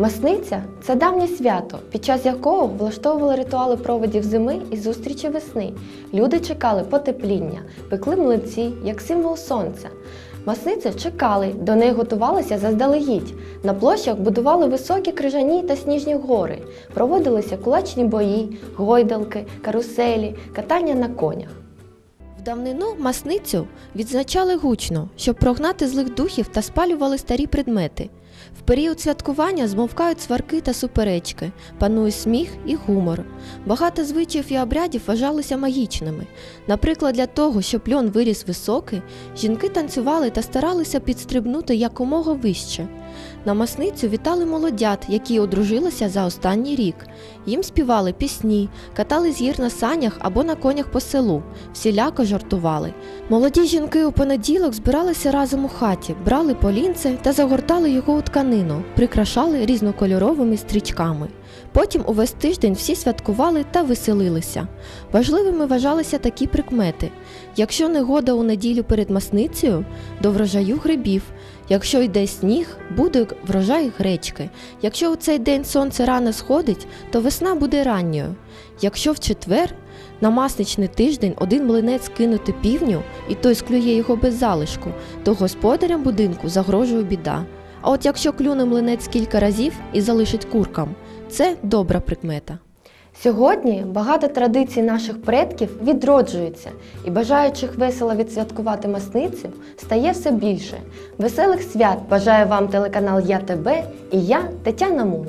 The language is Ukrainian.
Масниця це давнє свято, під час якого влаштовували ритуали проводів зими і зустрічі весни. Люди чекали потепління, пекли млинці як символ сонця. Масницю чекали, до неї готувалися заздалегідь. На площах будували високі крижані та сніжні гори, проводилися кулачні бої, гойдалки, каруселі, катання на конях. В давнину масницю відзначали гучно, щоб прогнати злих духів та спалювали старі предмети. В період святкування змовкають сварки та суперечки, панує сміх і гумор. Багато звичаїв і обрядів вважалися магічними. Наприклад, для того, щоб льон виріс високий, жінки танцювали та старалися підстрибнути якомога вище. На масницю вітали молодят, які одружилися за останній рік. Їм співали пісні, катали з гір на санях або на конях по селу, всіляко жартували. Молоді жінки у понеділок збиралися разом у хаті, брали полінце та загортали його у тканину, прикрашали різнокольоровими стрічками. Потім увесь тиждень всі святкували та веселилися. Важливими вважалися такі прикмети: якщо негода у неділю перед масницею, до врожаю грибів. Якщо йде сніг, буде врожай гречки. Якщо у цей день сонце рано сходить, то весна буде ранньою. Якщо в четвер на масничний тиждень один млинець кинути півню, і той склює його без залишку, то господарям будинку загрожує біда. А от якщо клюне млинець кілька разів і залишить куркам, це добра прикмета. Сьогодні багато традицій наших предків відроджуються, і бажаючих весело відсвяткувати масницю стає все більше. Веселих свят бажаю вам телеканал Я ТБ і я Тетяна Мун.